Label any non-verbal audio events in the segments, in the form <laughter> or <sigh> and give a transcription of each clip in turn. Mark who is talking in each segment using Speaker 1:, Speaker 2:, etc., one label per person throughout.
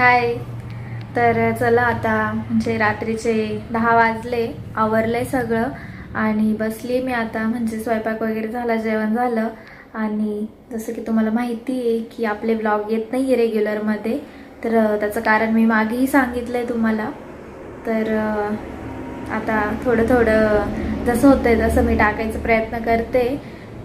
Speaker 1: हाय. तर चला आता म्हणजे रात्रीचे दहा वाजले आवरलंय सगळं आणि बसली मी आता. म्हणजे स्वयंपाक वगैरे झाला जेवण झालं आणि जसं की तुम्हाला माहिती आहे की आपले ब्लॉग येत नाही आहे रेग्युलरमध्ये तर त्याचं कारण मी मागेही सांगितलं आहे तुम्हाला. तर आता थोडं थोडं जसं होतंय तसं मी टाकायचा प्रयत्न करते.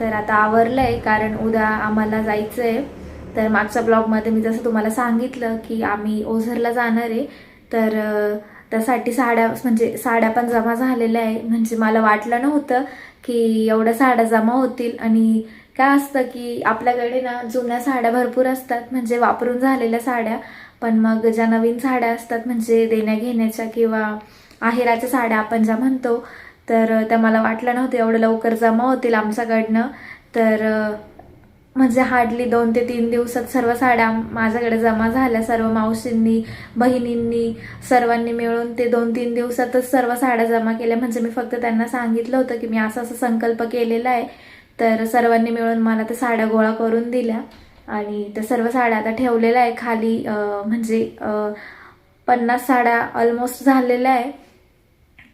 Speaker 1: तर आता आवरलं आहे कारण उद्या आम्हाला जायचं आहे तर मागच्या ब्लॉगमध्ये मी जसं तुम्हाला सांगितलं की आम्ही ओझरला जाणार आहे तर त्यासाठी साड्या म्हणजे साड्या पण जमा झालेल्या आहे. म्हणजे मला वाटलं नव्हतं की एवढ्या साड्या जमा होतील. आणि काय असतं की आपल्याकडे ना जुन्या साड्या भरपूर असतात म्हणजे वापरून झालेल्या साड्या. पण मग ज्या नवीन साड्या असतात म्हणजे देण्या घेण्याच्या किंवा आहेराच्या साड्या आपण ज्या म्हणतो तर त्या मला वाटलं नव्हतं एवढं लवकर जमा होतील आमच्याकडनं. तर म्हणजे हार्डली दोन ते तीन दिवसात सर्व साड्या माझ्याकडे जमा झाल्या. सर्व मावशींनी बहिणींनी सर्वांनी मिळून ते दोन तीन दिवसातच सर्व साड्या जमा केल्या. म्हणजे मी फक्त त्यांना सांगितलं होतं की मी असा असा संकल्प केलेला आहे. तर सर्वांनी मिळून मला त्या साड्या गोळा करून दिल्या. आणि त्या सर्व साड्या आता ठेवलेल्या आहे. खाली म्हणजे पन्नास साड्या ऑलमोस्ट झालेल्या आहे.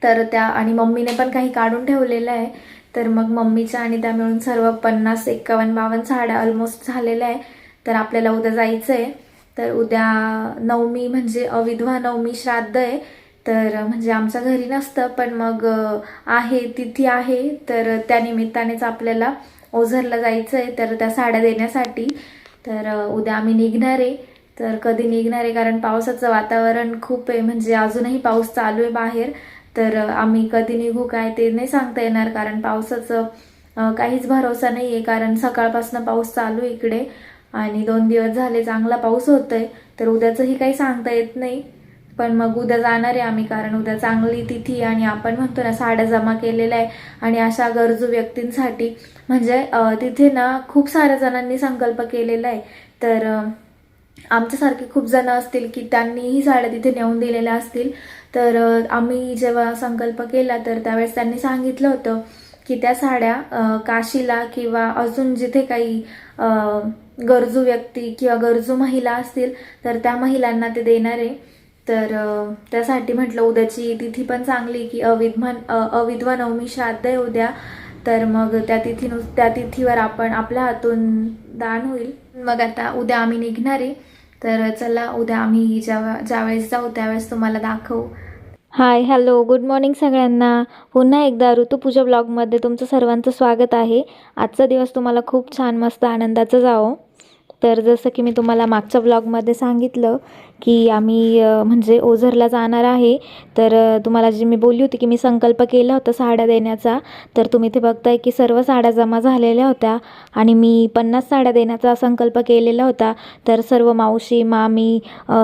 Speaker 1: तर त्या आणि मम्मीने पण काही काढून ठेवलेलं आहे. तर मग मम्मीच्या आणि त्या मिळून सर्व पन्नास एक्कावन्न बावन्न साड्या ऑलमोस्ट झालेल्या आहे. तर आपल्याला उद्या जायचं आहे तर उद्या नवमी म्हणजे अविधवा नवमी श्राद्ध आहे. तर म्हणजे आमच्या घरी नसतं पण मग आहे तिथी आहे. तर त्या निमित्तानेच आपल्याला ओझरला जायचं आहे तर त्या साड्या देण्यासाठी. तर उद्या आम्ही निघणार आहे. तर कधी निघणार आहे? कारण पावसाचं वातावरण खूप आहे. म्हणजे अजूनही पाऊस चालू आहे बाहेर. तर आम्ही कधी निघू काय ते नाही सांगता येणार कारण पावसाचं काहीच भरोसा नाही आहे कारण सकाळपासून पाऊस चालू आहे इकडे आणि दोन दिवस झाले चांगला पाऊस होतोय तर उद्याचंही काही सांगता येत नाही. पण मग उद्या जाणार आहे आम्ही कारण उद्या चांगली तिथी आणि आपण म्हणतो ना साड्या जमा केलेल्या आहे आणि अशा गरजू व्यक्तींसाठी म्हणजे तिथे ना खूप साऱ्या जणांनी संकल्प केलेला आहे. तर आमच्यासारखे खूप जण असतील की त्यांनीही साड्या तिथे नेऊन दिलेल्या असतील. तर आम्ही जेव्हा संकल्प केला तर त्यावेळेस त्यांनी सांगितलं होतं की त्या साड्या काशीला किंवा अजून जिथे काही गरजू व्यक्ती किंवा गरजू महिला असतील तर त्या महिलांना ते देणार. आहे तर त्यासाठी म्हटलं उद्याची तिथी पण चांगली की अविधमन अ, अविधवा नवमी श्राद्ध आहे उद्या. तर मग त्या तिथीनु त्या तिथीवर आपण आपल्या हातून दान होईल. मग आता उद्या आम्ही निघणार. आहे तर चला उद्या आम्ही जेव्हा ज्यावेळेस जाऊ त्यावेळेस तुम्हाला दाखवू. हाय हॅलो गुड मॉर्निंग सगळ्यांना. पुन्हा एकदा ऋतुपूजा ब्लॉगमध्ये तुमचं सर्वांचं स्वागत आहे. आजचा दिवस तुम्हाला खूप छान मस्त आनंदाचा जावो. तर जसं की मी तुम्हाला मागच्या ब्लॉगमध्ये सांगितलं की आम्ही म्हणजे ओझरला जाणार आहे. तर तुम्हाला जी मी बोलली होती की मी संकल्प केला होता साड्या देण्याचा तर तुम्ही ते बघताय की सर्व साड्या जमा झालेल्या होत्या आणि मी पन्नास साड्या देण्याचा संकल्प केलेला होता. तर सर्व मावशी मामी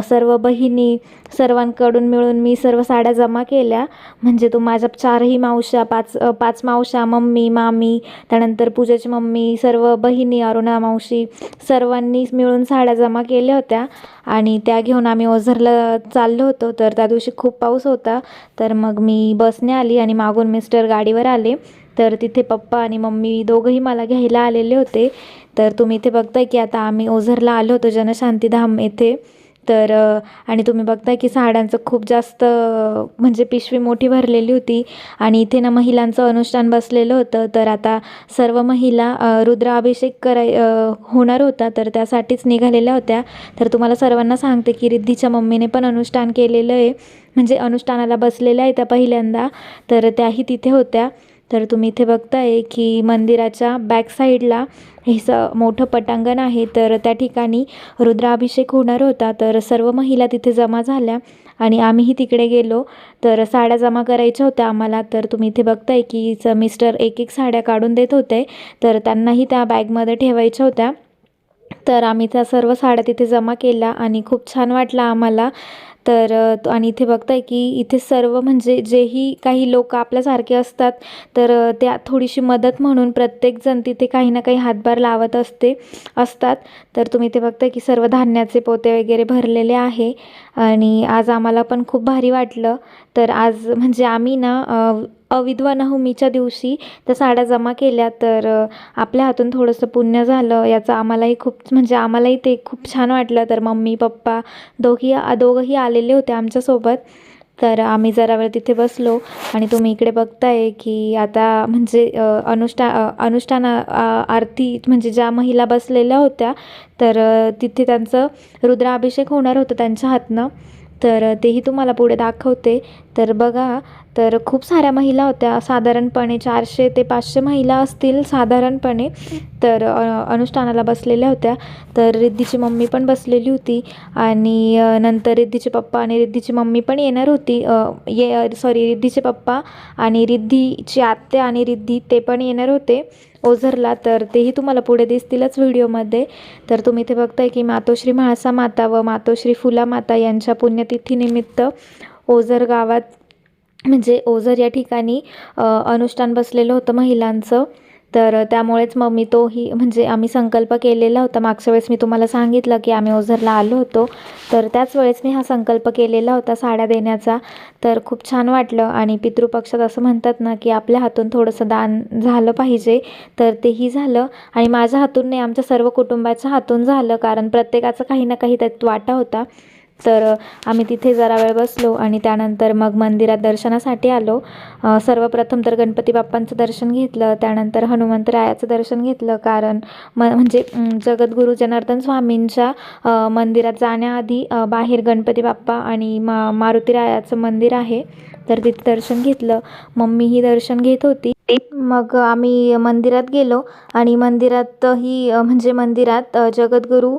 Speaker 1: सर्व बहिणी सर्वांकडून मिळून मी सर्व साड्या जमा केल्या. म्हणजे तो माझ्या चारही मावशा पाच पाच मावशा मम्मी मामी त्यानंतर पूजाची मम्मी सर्व बहिणी अरुणा मावशी सर्वांनी मिळून साड्या जमा केल्या होत्या. आणि त्या घेऊन आम्ही ओझरला चाललो होतो. तर त्या दिवशी खूप पाऊस होता. तर मग मी बसने आली आणि मागून मिस्टर गाडीवर आले. तर तिथे पप्पा आणि मम्मी दोघंही मला घ्यायला आलेले होते. तर तुम्ही इथे बघताय की आता आम्ही ओझरला आलो होतो जनशांतीधाम येथे. तर आणि तुम्ही बघताय की साड्यांचं खूप जास्त म्हणजे पिशवी मोठी भरलेली होती आणि इथे ना महिलांचं अनुष्ठान बसलेलं होतं. तर आता सर्व महिला रुद्राभिषेक कराय होणार होता तर त्यासाठीच निघालेल्या होत्या. तर तुम्हाला सर्वांना सांगते की रिद्धीच्या मम्मीने पण अनुष्ठान केलेलं आहे. म्हणजे अनुष्ठानाला बसलेल्या आहे त्या पहिल्यांदा. तर त्याही तिथे होत्या. तर तुम्ही इथे बघताय की मंदिराच्या बॅक साईडला हे स मोठं पटांगण आहे. तर त्या ठिकाणी रुद्राभिषेक होणार होता. तर सर्व महिला तिथे जमा झाल्या आणि आम्हीही तिकडे गेलो. तर साड्या जमा करायच्या होत्या आम्हाला. तर तुम्ही इथे बघताय की स मिस्टर एक एक साड्या काढून देत होते. तर त्यांनाही त्या बॅगमध्ये ठेवायच्या होत्या. तर आम्ही त्या सर्व साड्या तिथे जमा केल्या आणि खूप छान वाटलं आम्हाला. तर आणि इथे बघताय की इथे सर्व म्हणजे जेही काही लोक आपल्यासारखे असतात तर त्या थोडीशी मदत म्हणून प्रत्येकजण तिथे काही ना काही हातभार लावत असते असतात. तर तुम्ही इथे बघताय की सर्व धान्याचे पोते वगैरे भरलेले आहे आणि आज आम्हाला पण खूप भारी वाटलं. तर आज म्हणजे आम्ही ना अ, अविधवा नवमीच्या दिवशी त्या साड्या जमा केल्या तर आपल्या हातून थोडंसं पुण्य झालं. याचं आम्हालाही खूप म्हणजे आम्हालाही ते खूप छान वाटलं. तर मम्मी पप्पा दोघी दोघंही आलेले होते आमच्यासोबत. तर आम्ही जरा वेळ तिथे बसलो आणि तुम्ही इकडे बघताय की आता म्हणजे अनुष्ठा अनुष्ठान आरती म्हणजे ज्या महिला बसलेल्या होत्या तर तिथे त्यांचं रुद्राभिषेक होणार होतं त्यांच्या हातनं. तर तेही तुम्हाला पुढे दाखवते. तर बघा तर खूप साऱ्या महिला होत्या. साधारणपणे चारशे ते पाचशे महिला असतील साधारणपणे. तर अनुष्ठानाला बसलेल्या होत्या. तर रिद्धीची मम्मी पण बसलेली होती आणि नंतर रिद्धीचे पप्पा आणि रिद्धीची मम्मी पण येणार होती. ये सॉरी रिद्धीचे पप्पा आणि रिद्धीची आत्या आणि रिद्धी ते पण येणार होते ओझरला. तर तेही तुम्हाला पुढे दिसतीलच व्हिडिओमध्ये. तर तुम्ही इथे बघताय की मातोश्री म्हाळसा माता व मातोश्री फुला माता यांच्या पुण्यतिथीनिमित्त ओझर गावात म्हणजे ओझर या ठिकाणी अनुष्ठान बसलेलं होतं महिलांचं. तर त्यामुळेच मग मी तोही म्हणजे आम्ही संकल्प केलेला होता. मागच्या वेळेस मी तुम्हाला सांगितलं की आम्ही ओझरला आलो होतो. तर त्याच वेळेस मी हा संकल्प केलेला होता साड्या देण्याचा. तर खूप छान वाटलं. आणि पितृपक्षात असं म्हणतात ना की आपल्या हातून थोडंसं दान झालं पाहिजे. तर तेही झालं. आणि माझ्या हातून नाही आमच्या सर्व कुटुंबाच्या हातून झालं. कारण प्रत्येकाचं काही ना काही त्यात वाटा होता. तर आम्ही तिथे जरा वेळ बसलो आणि त्यानंतर मग मंदिरात दर्शनासाठी आलो. सर्वप्रथम तर गणपती बाप्पांचं दर्शन घेतलं त्यानंतर हनुमंतरायाचं दर्शन घेतलं कारण म म्हणजे जगद्गुरू जनार्दन स्वामींच्या मंदिरात जाण्याआधी बाहेर गणपती बाप्पा आणि मा मारुतीरायाचं मंदिर आहे तर तिथे दर्शन घेतलं. मम्मीही दर्शन घेत होती. मग आम्ही मंदिरात गेलो आणि मंदिरातही म्हणजे मंदिरात जगद्गुरू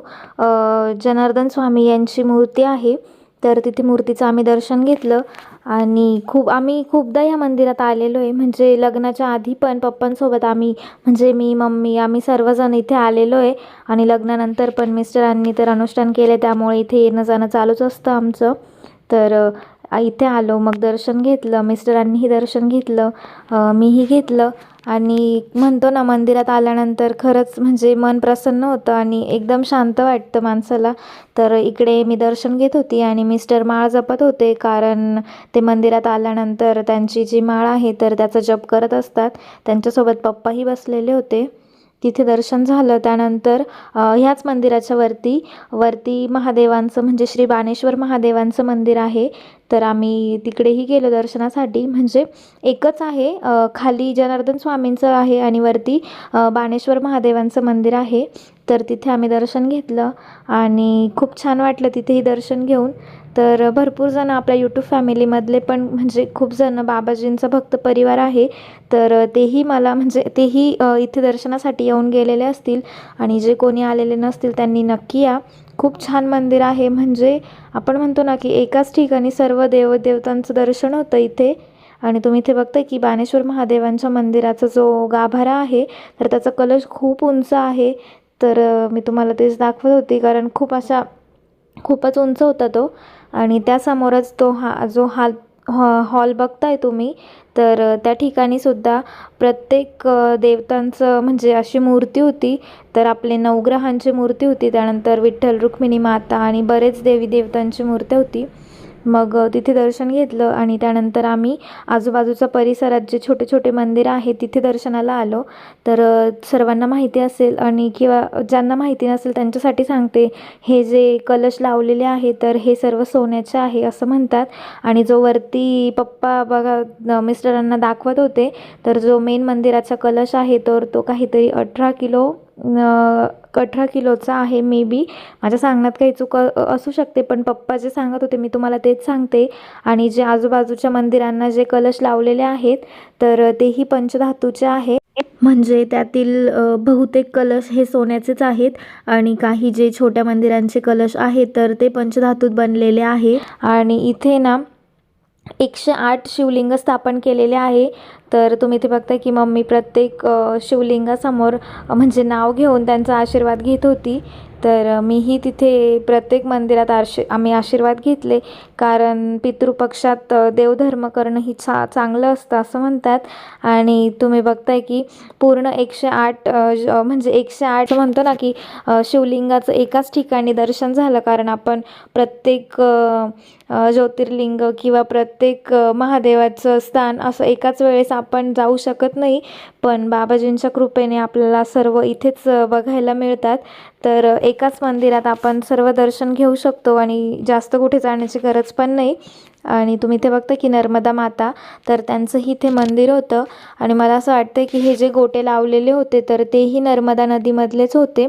Speaker 1: जनार्दन स्वामी यांची मूर्ती आहे. तर तिथे मूर्तीचं आम्ही दर्शन घेतलं आणि खूप आम्ही खूपदा ह्या मंदिरात आलेलो आहे. म्हणजे लग्नाच्या आधी पण पप्पांसोबत आम्ही म्हणजे मी मम्मी आम्ही सर्वजण इथे आलेलो आहे. आणि लग्नानंतर पण मिस्टरांनी तर अनुष्ठान केले त्यामुळे इथे येणं जाणं चालूच असतं आमचं. तर इथे आलो मग दर्शन घेतलं मिस्टरांनीही दर्शन घेतलं मीही घेतलं. आणि म्हणतो ना मंदिरात आल्यानंतर खरंच म्हणजे मन प्रसन्न होतं आणि एकदम शांत वाटतं माणसाला. तर इकडे मी दर्शन घेत होती आणि मिस्टर माळ जपत होते कारण ते मंदिरात आल्यानंतर त्यांची जी माळ आहे तर त्याचा जप करत असतात. त्यांच्यासोबत पप्पाही बसलेले होते. तिथे दर्शन झालं. त्यानंतर ह्याच मंदिराच्या वरती वरती महादेवांचं म्हणजे श्री बाणेश्वर महादेवांचं मंदिर आहे. तर आम्ही तिकडेही गेलो दर्शनासाठी. म्हणजे एकच आहे खाली जनार्दन स्वामींचं आहे आणि वरती बाणेश्वर महादेवांचं मंदिर आहे. तर तिथे आम्ही दर्शन घेतलं आणि खूप छान वाटलं तिथेही दर्शन घेऊन. तर भरपूर जण आपल्या यूट्यूब फॅमिलीमधले पण म्हणजे खूप जण बाबाजींचा भक्त परिवार आहे. तर तेही मला म्हणजे तेही इथे दर्शनासाठी येऊन गेलेले असतील आणि जे कोणी आलेले नसतील त्यांनी नक्की या. खूप छान मंदिर आहे. म्हणजे आपण म्हणतो ना की एकाच ठिकाणी सर्व देवदेवतांचं दर्शन होतं इथे. आणि तुम्ही इथे बघताय की बाणेश्वर महादेवांच्या मंदिराचा जो गाभारा आहे तर त्याचा कलश खूप उंच आहे. तर मी तुम्हाला तेच दाखवत होती कारण खूप अशा खूपच उंच होता तो. आणि त्यासमोरच तो हा जो हाल हॉ हॉल बघताय तुम्ही तर त्या ठिकाणी सुद्धा प्रत्येक देवतांचं म्हणजे अशी मूर्ती होती. तर आपले नवग्रहांची मूर्ती होती. त्यानंतर विठ्ठल रुक्मिणी माता आणि बरेच देवी देवतांची मूर्ती होती. मग तिथे दर्शन घेतलं आणि त्यानंतर आम्ही आजूबाजूच्या परिसरात जे छोटे छोटे मंदिर आहे तिथे दर्शनाला आलो. तर सर्वांना माहिती असेल आणि किंवा ज्यांना माहिती नसेल त्यांच्यासाठी सांगते हे जे कलश लावलेले आहे तर हे सर्व सोन्याचे आहे असं म्हणतात. आणि जो वरती पप्पा बघा मिस्टरांना दाखवत होते तर जो मेन मंदिराचा कलश आहे तर तो काहीतरी अठरा किलो अठरा किलोचा आहे मे बी माझ्या सांगण्यात काही चूक असू शकते पण पप्पा जे सांगत होते मी तुम्हाला तेच सांगते. आणि जे आजूबाजूच्या मंदिरांना जे कलश लावलेले आहेत तर तेही पंचधातूचे आहे. म्हणजे त्यातील बहुतेक कलश हे सोन्याचेच आहेत आणि काही जे छोट्या मंदिरांचे कलश आहेत तर ते पंचधातूत बनलेले आहे. आणि इथे ना एकशे आठ शिवलिंग स्थापन केलेले आहे. तर तुम्ही ते बघताय की मम्मी प्रत्येक शिवलिंगासमोर म्हणजे नाव घेऊन त्यांचा आशीर्वाद घेत होती. तर मीही तिथे प्रत्येक मंदिरात आशी आम्ही आशीर्वाद घेतले. कारण पितृपक्षात देवधर्म करणं ही छा चांगलं असतं असं म्हणतात. आणि तुम्ही बघताय की पूर्ण एकशे आठ म्हणजे एकशे आठ म्हणतो ना की शिवलिंगाचं एकाच ठिकाणी दर्शन झालं. कारण आपण प्रत्येक ज्योतिर्लिंग किंवा प्रत्येक महादेवाचं स्थान असं एकाच वेळेस आपण जाऊ शकत नाही. पण बाबाजींच्या कृपेने आपल्याला सर्व इथेच बघायला मिळतात. तर एकाच मंदिरात आपण सर्व दर्शन घेऊ शकतो आणि जास्त कुठे जाण्याची गरज पण नाही. आणि तुम्ही ते बघता की नर्मदा माता तर त्यांचंही इथे मंदिर होतं. आणि मला असं वाटतं की हे जे गोटे लावलेले होते तर तेही नर्मदा नदीमधलेच होते.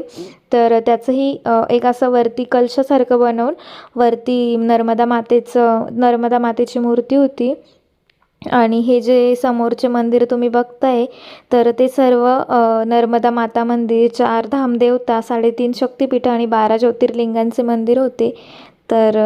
Speaker 1: तर त्याचंही एक असं वरती कलशासारखं बनवून वरती नर्मदा मातेचं नर्मदा मातेची मूर्ती होती. आणि हे जे समोरचे मंदिर तुम्ही बघताय तर ते सर्व नर्मदा माता मंदिर चार धामदेवता साडेतीन शक्तिपीठं आणि बारा ज्योतिर्लिंगांचे मंदिर होते. तर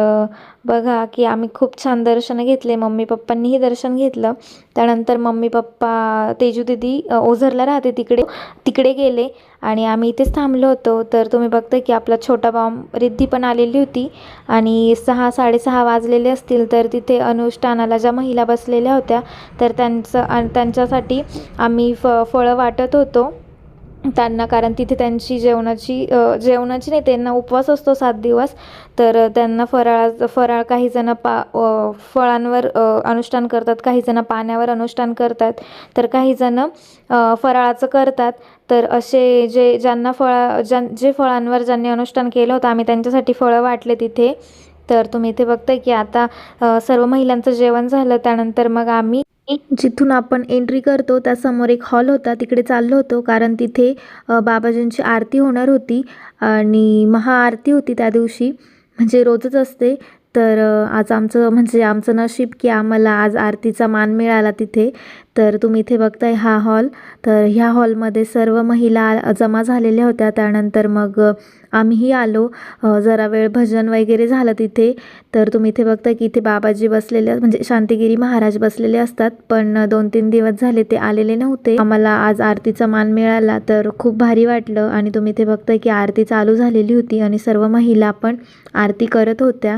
Speaker 1: बघा की आम्ही खूप छान दर्शन घेतले. मम्मी पप्पांनीही दर्शन घेतलं. त्यानंतर मम्मी पप्पा तेजू दिदी ओझरला राहते तिकडे. तिकडे गेले आणि आम्ही इथेच थांबलो होतो. तर तुम्ही बघता की आपला छोटा बॉम्ब रिद्धी पण आलेली होती आणि सहा साडेसहा वाजलेले असतील. तर तिथे अनुष्ठानाला ज्या महिला बसलेल्या होत्या तर त्यांचं आणि त्यांच्यासाठी आम्ही फ फळं वाटत होतो. त्यांना कारण तिथे त्यांची जेवणाची जेवणाची नाही त्यांना उपवास असतो सात दिवस. तर त्यांना फराळाचं फराळ काहीजणं पा फळांवर अनुष्ठान करतात काहीजणं पाण्यावर अनुष्ठान करतात तर काहीजणं फराळाचं करतात. तर असे जे ज्यांना फळा ज्यां जे फळांवर ज्यांनी अनुष्ठान केलं होतं आम्ही त्यांच्यासाठी फळं वाटले तिथे. तर तुम्ही इथे बघताय की आता सर्व महिलांचं जेवण झालं. त्यानंतर मग आम्ही जिथून आपण एंट्री करतो त्यासमोर एक हॉल होता. तिकडे चाललो होतो कारण तिथे बाबाजींची आरती होणार होती. आणि महाआरती होती त्या दिवशी. म्हणजे रोजच असते. तर आज आमचं <laughs> म्हणजे आमचं नशीब की आम्हाला आज आरतीचा मान मिळाला तिथे. तर तुम्ही इथे बघताय हा हॉल. तर ह्या हॉलमध्ये सर्व महिला जमा झालेल्या होत्या. त्यानंतर मग आम्हीही आलो. जरा वेळ भजन वगैरे झालं तिथे. तर तुम्ही इथे बघता की इथे बाबाजी बसलेले म्हणजे शांतिगिरी महाराज बसलेले असतात. पण दोन तीन दिवस झाले ते आलेले नव्हते. आम्हाला आज आरतीचा मान मिळाला. तर खूप भारी वाटलं. आणि तुम्ही इथे बघताय की आरती चालू झालेली होती. आणि सर्व महिला पण आरती करत होत्या.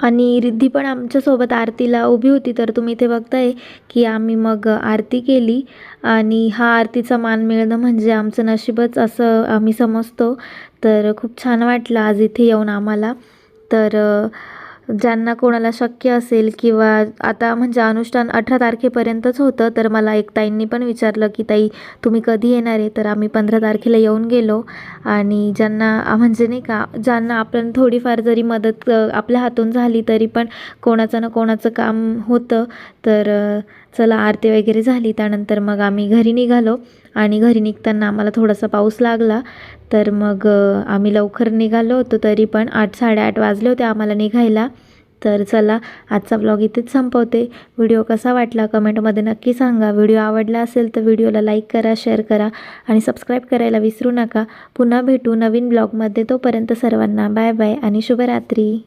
Speaker 1: आणि रिद्धी पण आमच्यासोबत आरतीला उभी होती तर तुम्ही इथे बघताय की आम्ही मग आरती केली. आणि हा आरतीचा मान मिळणं म्हणजे आमचं नशीबच असं आम्ही समजतो. तर खूप छान वाटलं आज इथे येऊन आम्हाला. तर ज्यांना कोणाला शक्य असेल किंवा आता म्हणजे अनुष्ठान अठरा तारखेपर्यंतच होतं तर मला एक ताईंनी पण विचारलं की ताई तुम्ही कधी येणार आहे? तर आम्ही पंधरा तारखेला येऊन गेलो आणि ज्यांना म्हणजे नाही का ज्यांना आपण थोडीफार जरी मदत आपल्या हातून झाली तरी पण कोणाचं ना कोणाचं काम होतं तर चला आरती वगैरे झाली. त्यानंतर मग आम्ही घरी निघालो आणि घरी निघताना आम्हाला थोडासा पाऊस लागला. तर मग आम्ही लवकर निघालो होतो तरी पण आठ साडेआठ वाजले होते आम्हाला निघायला. तर चला आजचा ब्लॉग इथेच संपवते. व्हिडिओ कसा वाटला कमेंटमध्ये नक्की सांगा. व्हिडिओ आवडला असेल तर व्हिडिओला लाईक करा शेअर करा आणि सबस्क्राईब करायला विसरू नका. पुन्हा भेटू नवीन ब्लॉगमध्ये तोपर्यंत सर्वांना बाय बाय आणि शुभरात्री.